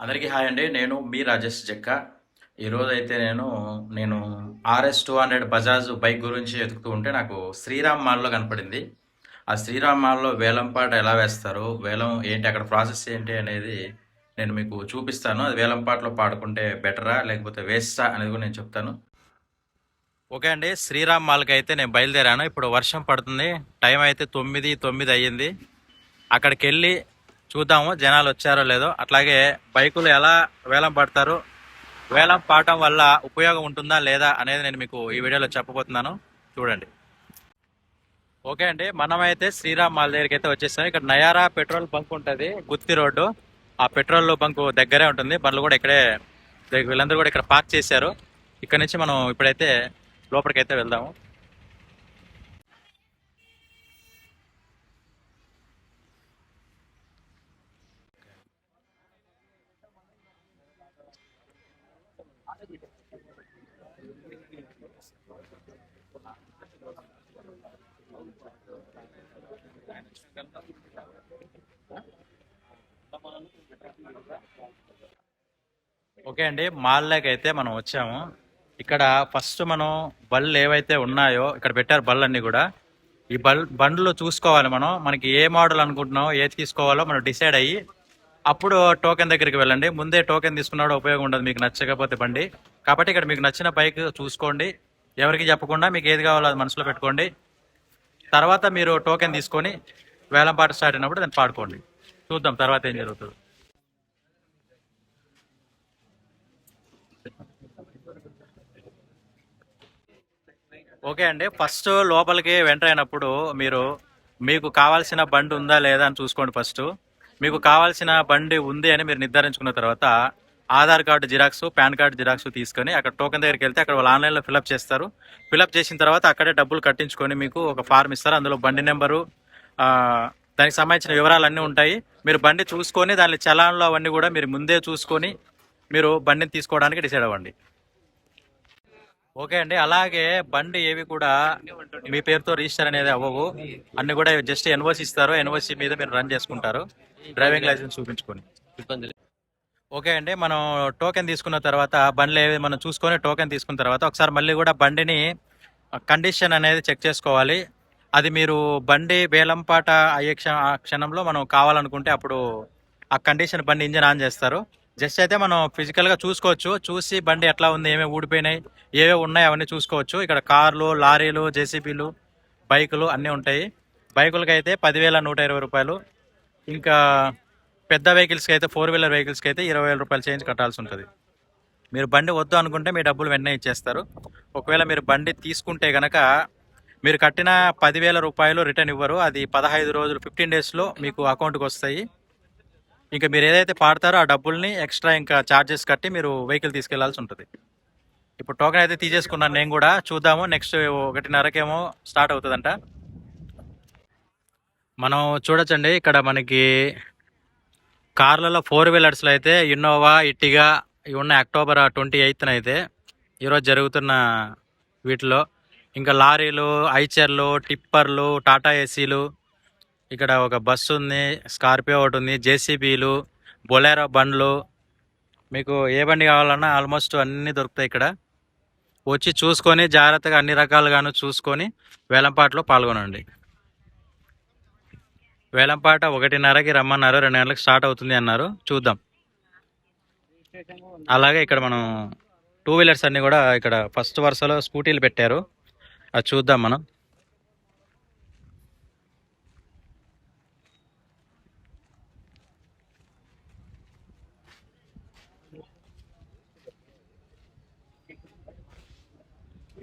అందరికీ హాయ్ అండి. నేను మీ రాజేష్ జక్క. ఈరోజు అయితే నేను నేను RS two hundred Bajaj bike గురించి వెతుకుతూ ఉంటే నాకు శ్రీరామ్ మాల్లో కనపడింది. ఆ శ్రీరామ్ మాల్లో వేలం పాట ఎలా వేస్తారు? వేలం ఏంటి? అక్కడ ప్రాసెస్ ఏంటి అనేది నేను మీకు చూపిస్తాను. అది వేలం పాటలో పాడుకుంటే బెటరా లేకపోతే వేస్టా అనేది కూడా నేను చెప్తాను. ఓకే అండి శ్రీరామ్ మాల్కి అయితే నేను బయలుదేరాను. ఇప్పుడు వర్షం పడుతుంది. టైం అయితే తొమ్మిది తొమ్మిది అయ్యింది. అక్కడికి వెళ్ళి చూద్దాము జనాలు వచ్చారో లేదో. అట్లాగే బైకులు ఎలా వేలం పడతారు వేలం పాడటం వల్ల ఉపయోగం ఉంటుందా లేదా అనేది నేను మీకు ఈ వీడియోలో చెప్పబోతున్నాను. చూడండి. ఓకే అండి మనమైతే శ్రీరామ్ మాల్ దగ్గరికి అయితే వచ్చేసాం. ఇక్కడ నయారా పెట్రోల్ బంక్ ఉంటుంది గుత్తి రోడ్డు. ఆ పెట్రోల్ బంక్ దగ్గరే ఉంటుంది. బండ్లు కూడా ఇక్కడే వీళ్ళందరూ కూడా ఇక్కడ పార్క్ చేశారు. ఇక్కడ నుంచి మనం ఇప్పుడైతే లోపలికి అయితే వెళ్దాము. ఓకే అండి. మాల్లోకి అయితే మనం వచ్చాము. ఇక్కడ ఫస్ట్ మనం బళ్ళు ఏవైతే ఉన్నాయో ఇక్కడ పెట్టారు బళ్ళన్నీ కూడా. ఈ బల్ బండ్లు చూసుకోవాలి మనం. మనకి ఏ మోడల్ అనుకుంటున్నాం ఏది తీసుకోవాలో మనం డిసైడ్ అయ్యి అప్పుడు టోకెన్ దగ్గరికి వెళ్ళండి. ముందే టోకెన్ తీసుకున్నాడు ఉపయోగం ఉండదు మీకు నచ్చకపోతే బండి. కాబట్టి ఇక్కడ మీకు నచ్చిన బైక్ చూసుకోండి. ఎవరికి చెప్పకుండా మీకు ఏది కావాలో అది మనసులో పెట్టుకోండి. తర్వాత మీరు టోకెన్ తీసుకొని వేలం పాట స్టార్ట్ అయినప్పుడు దాన్ని పాడుకోండి. చూద్దాం తర్వాత ఏం జరుగుతుంది. ఓకే అండి. ఫస్ట్ లోపలికి ఎంటర్ అయినప్పుడు మీరు మీకు కావాల్సిన బండి ఉందా లేదా అని చూసుకోండి ఫస్ట్. మీకు కావాల్సిన బండి ఉంది అని మీరు నిర్ధారించుకున్న తర్వాత Aadhaar card xerox PAN card xerox తీసుకొని అక్కడ టోకెన్ దగ్గరికి వెళ్తే అక్కడ వాళ్ళు ఆన్లైన్లో ఫిలప్ చేస్తారు. ఫిలప్ చేసిన తర్వాత అక్కడే డబ్బులు కట్టించుకొని మీకు ఒక ఫార్మ్ ఇస్తారు. అందులో బండి నెంబరు దానికి సంబంధించిన వివరాలు అన్నీ ఉంటాయి. మీరు బండి చూసుకొని దాని చలాన్లు అవన్నీ కూడా మీరు ముందే చూసుకొని మీరు బండిని తీసుకోవడానికి డిసైడ్ అవ్వండి. ఓకే అండి. అలాగే బండి ఏవి కూడా మీ పేరుతో రిజిస్టర్ అనేది అవ్వవు. అన్ని కూడా జస్ట్ ఎన్ఓసి ఇస్తారు. ఎన్ఓసి మీద మీరు రన్ చేసుకుంటారు. డ్రైవింగ్ లైసెన్స్ చూపించుకొని. ఓకే అండి. మనం టోకెన్ తీసుకున్న తర్వాత బండ్లు ఏవి మనం చూసుకొని టోకెన్ తీసుకున్న తర్వాత ఒకసారి మళ్ళీ కూడా బండిని కండిషన్ అనేది చెక్ చేసుకోవాలి. అది మీరు బండి వేలంపాట అయ్యే క్షణంలో మనం కావాలనుకుంటే అప్పుడు ఆ కండిషన్ బండి ఇంజిన్ ఆన్ చేస్తారు. జస్ట్ అయితే మనం ఫిజికల్గా చూసుకోవచ్చు. చూసి బండి ఎట్లా ఉంది ఏమేమి ఊడిపోయినాయి ఏవే ఉన్నాయి అవన్నీ చూసుకోవచ్చు. ఇక్కడ కార్లు లారీలు జేసీబీలు బైకులు అన్నీ ఉంటాయి. బైకులకి అయితే పదివేల నూట ఇరవై రూపాయలు. ఇంకా పెద్ద వెహికల్స్కి అయితే ఫోర్ వీలర్ వెహికల్స్కి అయితే ఇరవై వేల రూపాయలు చేంజ్ కట్టాల్సి ఉంటుంది. మీరు బండి వద్దు అనుకుంటే మీ డబ్బులు వెంటనే ఇచ్చేస్తారు. ఒకవేళ మీరు బండి తీసుకుంటే కనుక మీరు కట్టిన పదివేల రూపాయలు రిటర్న్ ఇవ్వరు. అది పదహైదు రోజులు ఫిఫ్టీన్ డేస్లో మీకు అకౌంట్కి వస్తాయి. ఇంకా మీరు ఏదైతే పాడతారో ఆ డబ్బుల్ని ఎక్స్ట్రా ఇంకా ఛార్జెస్ కట్టి మీరు వెహికల్ తీసుకెళ్ళాల్సి ఉంటుంది. ఇప్పుడు టోకెన్ అయితే తీసేసుకున్నాను నేను కూడా. చూద్దాము. నెక్స్ట్ ఒకటిన్నరకేమో స్టార్ట్ అవుతుందంట. మనం చూడొచ్చండి. ఇక్కడ మనకి కార్లలో ఫోర్ వీలర్స్లో అయితే ఇన్నోవా ఇట్టిగా ఇవి ఉన్న అక్టోబర్ ట్వంటీ ఎయిత్న అయితే ఈరోజు జరుగుతున్న వీటిలో. ఇంకా లారీలు ఐచర్లు టిప్పర్లు టాటా ఏసీలు ఇక్కడ ఒక బస్సు ఉంది స్కార్పియో ఒకటి ఉంది జేసీబీలు బొలెరో బండ్లు. మీకు ఏ బండి కావాలన్నా ఆల్మోస్ట్ అన్నీ దొరుకుతాయి ఇక్కడ. వచ్చి చూసుకొని జాగ్రత్తగా అన్ని రకాలుగాను చూసుకొని వేలంపాటలో పాల్గొనండి. వేలంపాట ఒకటిన్నరకి రమ్మన్నారు రెండు గంటలకు స్టార్ట్ అవుతుంది అన్నారు. చూద్దాం. అలాగే ఇక్కడ మనం టూ వీలర్స్ అన్నీ కూడా ఇక్కడ ఫస్ట్ వరుసలో స్కూటీలు పెట్టారు. అది చూద్దాం మనం.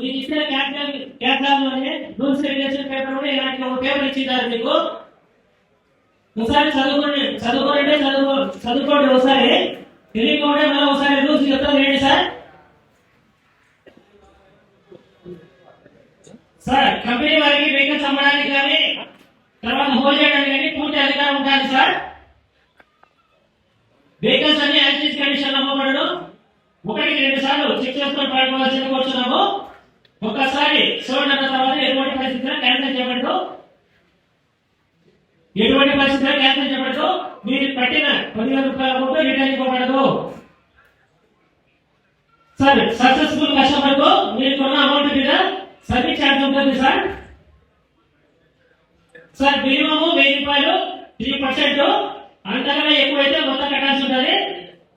మీరు ఇచ్చిన catalogue catalogue rules regulation paper కూడా ఇలాంటి ఒక పేపర్ ఇచ్చిందారు మీకు. ఒకసారి చదువుకోండి చదువుకోండి చదువుకో చదువుకోండి ఒకసారి. తెలియకుండా మళ్ళీ ఒకసారి రూల్స్ చెప్తాం ఏంటి సార్? సార్ కంపెనీ వారికి వెహికల్స్ అమ్మడానికి కానీ తర్వాత హోల్ చేయడానికి కానీ పూర్తి అధికారం ఉండాలి సార్. వెహికల్స్ అన్ని యాక్సిస్ కండిషన్ అమ్మబడడం ఒకటి రెండు సార్లు చెక్ చేసుకొని పాల్గొనాల్సింది కోరుతున్నాము ఒక్కసారి చూడండి అన్న తర్వాత ఎటువంటి పరిస్థితుల్లో క్యాన్సిల్ చేయబడదు. ఎటువంటి పరిస్థితుల్లో క్యాన్సిల్ చేయబడదు. మీరు కట్టిన పదివేల రూపాయల అమౌంట్ రిటర్న్ ఇవ్వబడదు. సార్ సక్సెస్ఫుల్ కస్టమర్కు మీరు కొన్న అమౌంట్ మీద సర్వీస్ ఛార్జ్ ఉంటుంది సార్ సార్ మినిమం వెయ్యి రూపాయలు త్రీ పర్సెంట్ అంతకన్నా ఎక్కువైతే మొత్తం కట్టాల్సి ఉంటుంది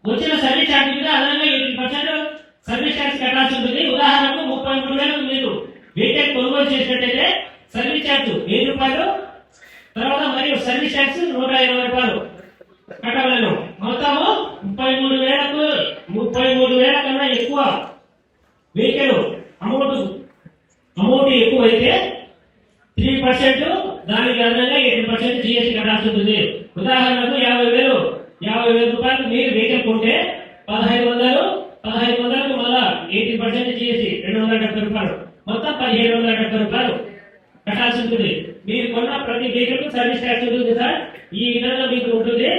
వచ్చిన సర్వీస్ ఛార్జ్ మీద అదనంగా ఎయిటీ పర్సెంట్ సర్వీస్ ఛార్జ్ కట్టాల్సి ఉంటుంది ఉదాహరణకు ముప్పై మూడు వేలు మీరు వెయిటెడ్ కొనుగోలు చేసినట్టయితే సర్వీస్ ఛార్జ్ వెయ్యి రూపాయలు తర్వాత మరియు సర్వీస్ ఛార్జ్ నూట ఇరవై రూపాయలు కట్టవలను మొత్తము ముప్పై మూడు వేలకు ముప్పై మూడు వేల కన్నా ఎక్కువ వెహికల్ అమౌంట్ అమౌంట్ ఎక్కువ అయితే త్రీ పర్సెంట్ దానికి అదనంగా ఎయిటీ పర్సెంట్ జిఎస్టీ కట్టాల్సి ఉంటుంది ఉదాహరణకు యాభై వేలు యాభై వేల రూపాయలు మీరు వెహికల్ కొంటే పదహైదు వందలు పదహైదు వందలకు మళ్ళా ఎయిటీ పర్సెంట్ జిఎస్టీ రెండు వందల డెబ్బై రూపాయలు మొత్తం పదిహేడు వందల డెబ్బై రూపాయలు కట్టాల్సి ఉంటుంది మీరు కొన్న ప్రతి వెహికల్ సర్వీస్ ట్యాక్స్ ఉంటుంది సార్ ఈ విధంగా మీకు ఉంటుంది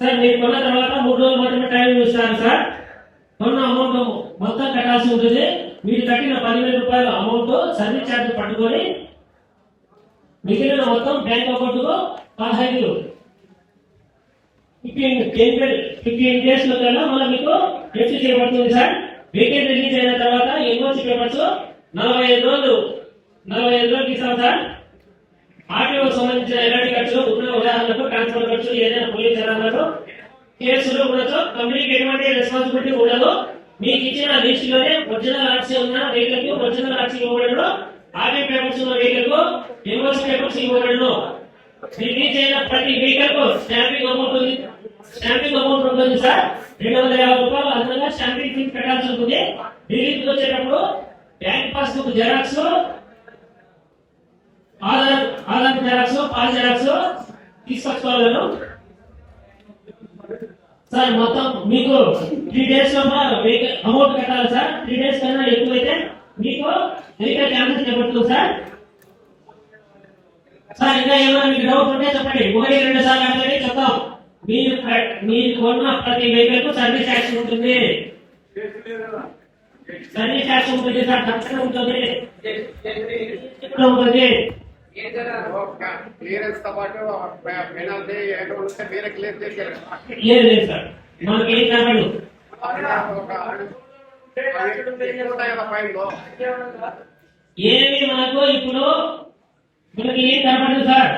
సార్ మీరు కొన్న తర్వాత మూడు రోజులు మాత్రమే టైం ఇస్తారు సార్. మొన్న అమౌంట్ మొత్తం కట్టాల్సి ఉంటుంది. మీరు కట్టిన పదివేల రూపాయల అమౌంట్ సర్వీస్ ఛార్జ్ పట్టుకొని మిగిలిన మొత్తం బ్యాంక్ అకౌంట్ పదహైదు ఫిఫ్టీన్ ఫిఫ్టీన్ డేస్లో కల్లా మళ్ళీ మీకు రిసీవ్ చేయబడుతుంది సార్. వీకెండ్ రిలీజ్ అయిన తర్వాత ఎన్ఓసి పేపర్స్ నలభై ఐదు రోజులు నలభై ఐదు రోజులు ఇస్తాం సార్. ఆర్టీఓ సంబంధించిన ఎలాంటి ఖర్చులు ఉన్న ఉదాహరణకు ట్రాన్స్ఫర్ ఖర్చులు ఏదైనా పోలీస్ చలానాలు కేసులు ఉండొచ్చు కంపెనీకి ఎటువంటి రెస్పాన్సిబిలిటీ ఉండదు మీకు ఇచ్చిన లిస్ట్లోనే ఒరిజినల్ ఆర్సీ ఉన్న వెహికల్కు ఒరిజినల్ ఆర్సీ ఇవ్వబడను ఆర్మీ పేపర్స్ ఉన్న వెహికల్కు పేపర్స్ ఇవ్వబడను రిలీజ్ అయిన ప్రతి వెహికల్కు స్టాంపింగ్ అమౌంట్ ఉంది. స్టాంపింగ్ అమౌంట్ ఉంటుంది సార్ రెండు వందల యాభై రూపాయలు అదనంగా స్టాంపింగ్ ఫీజు పెట్టాల్సి ఉంటుంది. రిలీజ్ వచ్చేటప్పుడు bank passbook xerox Aadhaar Aadhaar xerox pass xerox తీసుకొచ్చుకోవాలను. Sir మొత్తం మీకు త్రీ డేస్లో అమౌంట్ కట్టాలి సార్. త్రీ డేస్ కన్నా ఎక్కువైతే మీకు వెహికల్ క్యాన్సిల్ చేయబడుతుంది సార్. సార్ ఇంకా ఏమైనా మీకు డౌట్ ఉంటే చెప్పండి. ఒకటి రెండు సార్లు అంటే చెప్తాం. మీరు మీరు కొన్న ప్రతి వెహికల్కు సర్వీస్ ట్యాక్స్ ఉంటుంది. సర్వీస్ ట్యాక్స్ ఉంటుంది సార్ ఖచ్చితంగా ఉంటుంది. ఉంటుంది. క్లియరెన్స్తో పాటు పెనాల్టీ ఉంటే మీరే క్లియర్ చేశారు లేదు లేదు సార్. మనకి ఏం కావాలి ఏమి మనకు ఇప్పుడు మనకి ఏం కనపడదు సార్.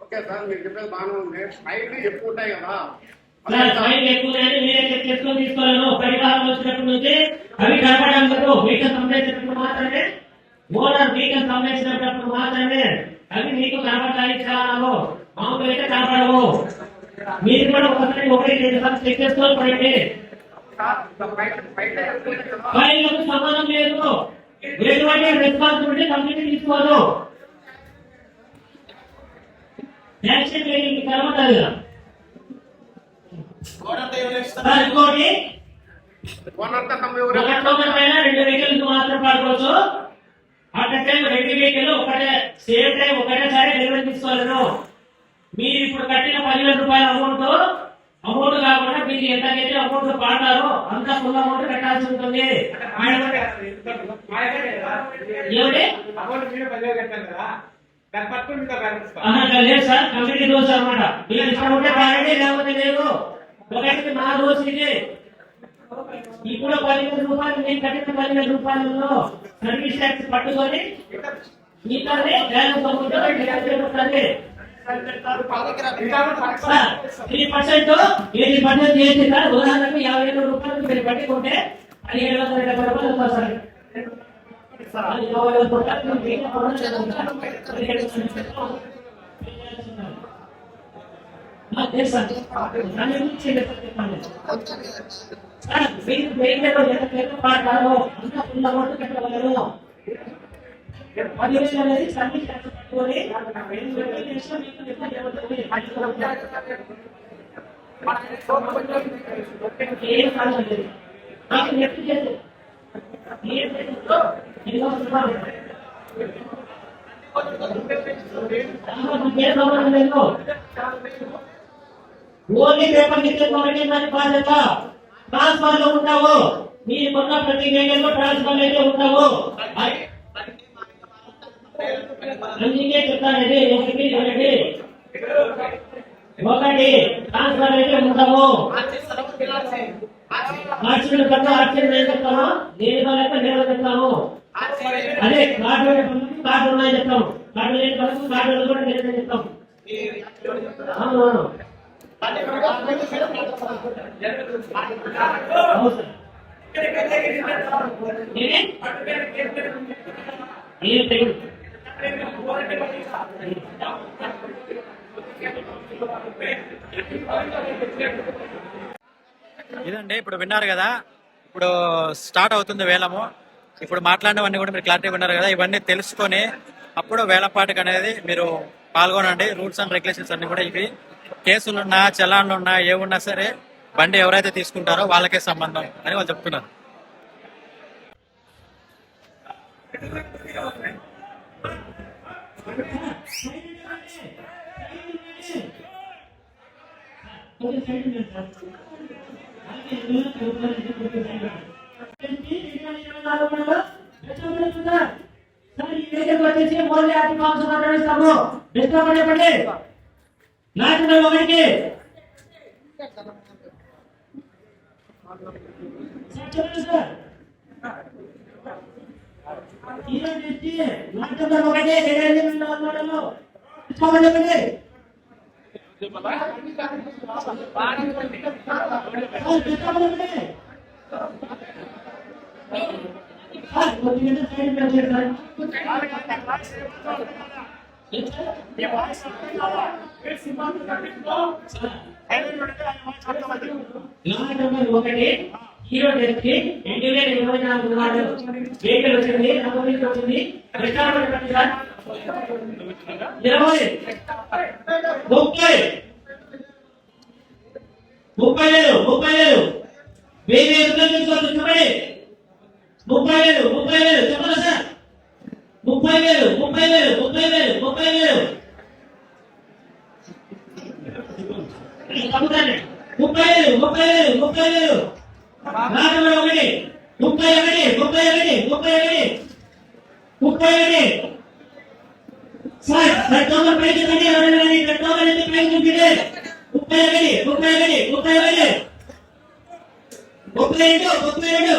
ఓకే సార్ మీరు చెప్పేది బాగానే ఉంది ఫైన్ ఎక్కువ ఉంటాయి కదా ఎక్కువ మీరే చేసుకొని తీసుకోలేను పరిహారం వచ్చినప్పుడు నుంచి అవి కనపడడం లేదు సంబంధించినప్పుడు మాత్రమే ఓనర్ వెహికల్ సంబంధించినప్పుడు మాత్రమే అవి మీకు కనపడతాయి చాలా మామూలుగా అయితే కనపడవు మీరు కూడా ఒకసారి ఒకటి రెండు చెక్ చేసుకొని పడండి. ఫైన్లకు సంబంధం లేదు. ఎటువంటి రెస్పాన్సిబిలిటీ కంపెనీ తీసుకోదు. యాక్షన్ మీకు కనబడాలి కదా. ఇంకోటి. రెండు వెహికల్స్ మాత్రం పాడుకోవచ్చు. అట్ టైం రెండు వెహికల్ ఒకటే సేమ్ టైం ఒకటేసారి డెలివరీ తీసుకోవాలను. మీరు ఇప్పుడు కట్టిన పదివేల రూపాయల అమౌంట్ అమౌంట్ కాకుండా మీరు ఎంతకైతే అమౌంట్ పాడారో అంత ఫుల్ అమౌంట్ కట్టాల్సి ఉంటుంది. లేదు సార్ కమిటీ రోజు అనమాట మీరు ఇష్టం ఉంటే పాడండి లేకపోతే లేదు. ఒకటి నా రోజు ఇది ఇప్పుడు పదివేల రూపాయలు నేను కట్టిన పదివేల రూపాయలలో సర్వీస్ ట్యాక్స్ పట్టుకొని మిగతాది గ్రామ amount three percent eighty percent చేసి సార్ ఉదాహరణకు యాభై వేల రూపాయలు మీరు పెట్టుకుంటే పదిహేడు వందల డెబ్బై రూపాయలు వస్తుంది సార్. మీరు మెయిన్లో ఎంత పేరు ఓన్లీ పేపర్ నిత్యం కొనడానికి ట్రాన్స్ఫర్లో ఉంటావు? మీరు కొన్న ప్రతి వేగంలో ట్రాన్స్ఫర్ అయితే ఉంటావు? అందుకే చెప్తానండి ఒకటి ఒకటి. ఒకటి ట్రాన్స్ఫర్ అయితే ఉంటావు? మార్చిన కన్నా ఆర్చర్ నేను చెప్తాము? నేను వాళ్ళకి నేను చెప్తాము. అదే కార్డు కార్డు ఉన్నాయని చెప్తాము. కార్డు లేని పనులు కార్డు కూడా నేను చెప్తాము. అవును అవును. ఇదండి ఇప్పుడు విన్నారు కదా. ఇప్పుడు స్టార్ట్ అవుతుంది వేలము. ఇప్పుడు మాట్లాడినవన్నీ కూడా మీరు క్లారిటీ విన్నారు కదా. ఇవన్నీ తెలుసుకొని అప్పుడు వేలంపాటకు అనేది మీరు పాల్గొనండి. రూల్స్ అండ్ రెగ్యులేషన్స్ అన్ని కూడా ఇవి. కేసులున్నా చలాన్లున్నా ఏమున్నా సరే బండి ఎవరైతే తీసుకుంటారో వాళ్ళకే సంబంధం అని వాళ్ళు చెప్తున్నారు. సార్ నాటున్నాడు ఒకరికి ఒకటే చెప్పండి సార్ కొద్దిగా సైడ్ పెట్టండి సార్ ఒకటి హీరో డెస్కి రెండు వేల ఇరవై నాలుగు నాడు వెహికల్ వచ్చింది నమోదు వచ్చింది ఇరవై ముప్పై ముప్పై వేలు. ముప్పై వేలు. వెయ్యి వేలు చెప్పండి ముప్పై వేలు. ముప్పై వేలు. చెప్పండి సార్? ముప్పై వేలు ముప్పై వేలు ముప్పై వేలు ముప్పై వేలు. ముప్పై వేలు ముప్పై వేలు ముప్పై వేలు. నాలుగు ఒకటి ముప్పై ఒకటి ముప్పై ఒకటి ముప్పై ఒకటి. ముప్పై ఒకటి. సార్ పెట్రోల్ పైకి కంటే ఎవరైనా కానీ పెట్రోల్ అనేది పైకి ఉంటుంది ముప్పై ఒకటి ముప్పై ఒకటి ముప్పై ఒకటి. ముప్పై రెండు ముప్పై రెండు.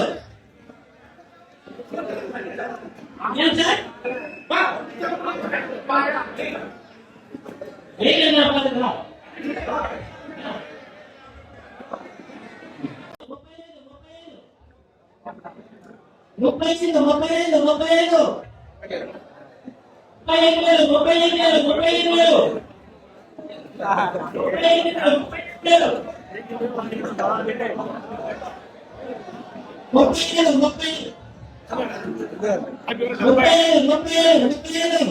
ముప్పై ఐదు ముప్పై ఐదు ముప్పై ఐదు ముప్పై ఐదు వేలు ముప్పై ఐదు వేలు ముప్పై ఐదు వేలు ముప్పై ఐదు వేలు ముప్పై ఐదు వేలు ముప్పై ముప్పై ఐదు ముప్పై ఐదు ముప్పై ఐదు ముప్పై ఆరు ముప్పై ఆరు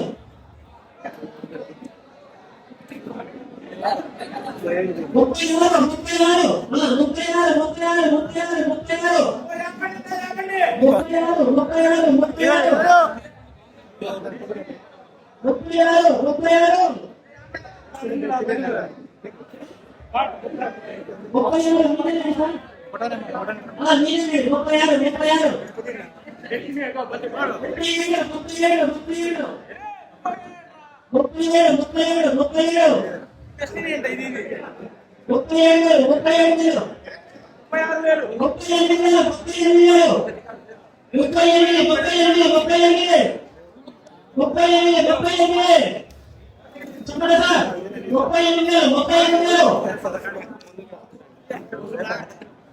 ముప్పై ఆరు ముప్పై ఆరు ముప్పై ఆరు ముప్పై ఆరు ముప్పై ఆరు ముప్పై ఆరు ముప్పై ఆరు ముప్పై ఆరు ముప్పై ఆరు ముప్పై ఆరు ముప్పై ఆరు సార్ ఆ, మీరే ముప్పై ఆరు ముప్పై ఆరు ముప్పై ఏడు ముప్పై ఏడు ముప్పై ఏడు ముప్పై ఏడు ముప్పై ఏడు ముప్పై ఏడు ముప్పై ఏడు వేలు ముప్పై ఏడు వేలు ముప్పై ఎనిమిది వేలు ముప్పై ఎనిమిది వేలు ముప్పై ఎనిమిది ముప్పై ఎనిమిది ముప్పై ఎనిమిది ముప్పై ఎనిమిది ముప్పై ఎనిమిది చెప్పండి సార్ ముప్పై ఎనిమిది వేలు ముప్పై ఎనిమిది వేలు ముప్పై ఎనిమిది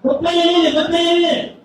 ముప్పై ఎనిమిది ముప్పై తొమ్మిది ముప్పై తొమ్మిది ముప్పై తొమ్మిది వేలు ముప్పై తొమ్మిది వేలు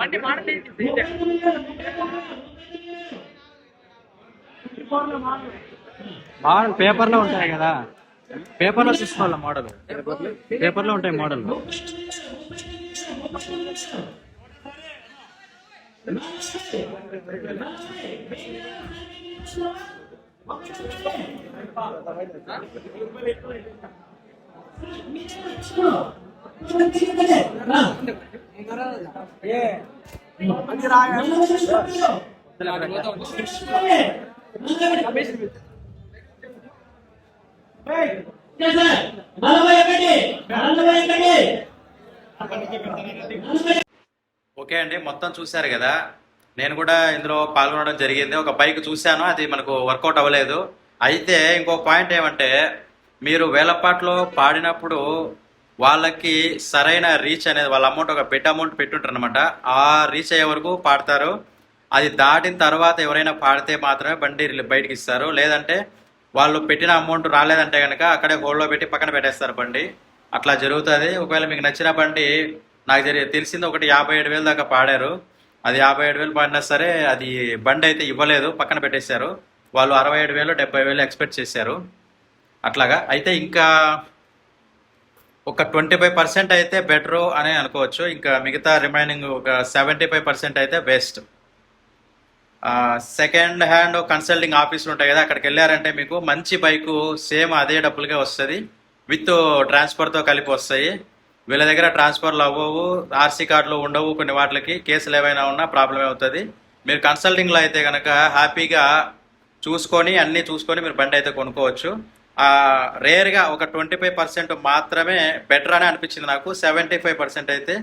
అంచే పరిస్థితి మోడల్ పేపర్లో ఉంటాయి కదా. పేపర్లో చూసుకోవాలి మోడల్? పేపర్లో ఉంటాయి మోడల్. ఓకే అండి మొత్తం చూశారు కదా. నేను కూడా ఇందులో పాల్గొనడం జరిగింది. ఒక బైక్ చూశాను అది మనకు వర్కౌట్ అవ్వలేదు. అయితే ఇంకో పాయింట్ ఏమంటే మీరు వేలపాట్లో పాడినప్పుడు వాళ్ళకి సరైన రీచ్ అనేది వాళ్ళ అమౌంట్ ఒక బెట్ అమౌంట్ పెట్టుంటారు అనమాట ఆ రీచ్ అయ్యే వరకు పాడతారు. అది దాటిన తర్వాత ఎవరైనా పాడితే మాత్రమే బండి బయటకి ఇస్తారు. లేదంటే వాళ్ళు పెట్టిన అమౌంట్ రాలేదంటే కనుక అక్కడే హోల్డ్లో పెట్టి పక్కన పెట్టేస్తారు బండి. అట్లా జరుగుతుంది. ఒకవేళ మీకు నచ్చిన బండి నాకు జరిగి తెలిసింది ఒకటి యాభై ఏడు వేలు దాకా పాడారు. అది యాభై ఏడు వేలు పాడినా సరే అది బండి అయితే ఇవ్వలేదు. పక్కన పెట్టేశారు. వాళ్ళు అరవై ఏడు వేలు డెబ్బై వేలు ఎక్స్పెక్ట్ చేశారు. అట్లాగా. అయితే ఇంకా ఒక ట్వంటీ ఫైవ్ పర్సెంట్ అయితే బెటరు అని అనుకోవచ్చు. ఇంకా మిగతా రిమైనింగ్ ఒక సెవెంటీ ఫైవ్ పర్సెంట్ అయితే బెస్ట్. సెకండ్ హ్యాండ్ కన్సల్టింగ్ ఆఫీసులు ఉంటాయి కదా అక్కడికి వెళ్ళారంటే మీకు మంచి బైకు సేమ్ అదే డబ్బులుగా వస్తుంది. విత్ ట్రాన్స్ఫర్తో కలిపి వస్తాయి. వీళ్ళ దగ్గర ట్రాన్స్ఫర్లు అవ్వవు ఆర్సీ కార్డులు ఉండవు కొన్ని వాటికి కేసులు ఏమైనా ఉన్నా ప్రాబ్లం అవుతుంది. మీరు కన్సల్టింగ్లో అయితే కనుక హ్యాపీగా చూసుకొని అన్నీ చూసుకొని మీరు బండి అయితే కొనుక్కోవచ్చు. రేర్గా ఒక ట్వంటీ ఫైవ్ పర్సెంట్ మాత్రమే బెటర్ అని అనిపించింది నాకు. సెవెంటీ ఫైవ్ పర్సెంట్ అయితే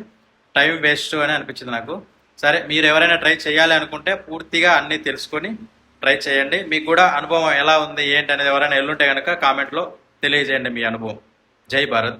టైం వేస్ట్ అని అనిపించింది నాకు. సరే మీరు ఎవరైనా ట్రై చేయాలి అనుకుంటే పూర్తిగా అన్నీ తెలుసుకొని ట్రై చేయండి. మీకు కూడా అనుభవం ఎలా ఉంది ఏంటి అనేది ఎవరైనా ఎల్లుంటే కనుక కామెంట్లో తెలియజేయండి మీ అనుభవం. జై భారత్.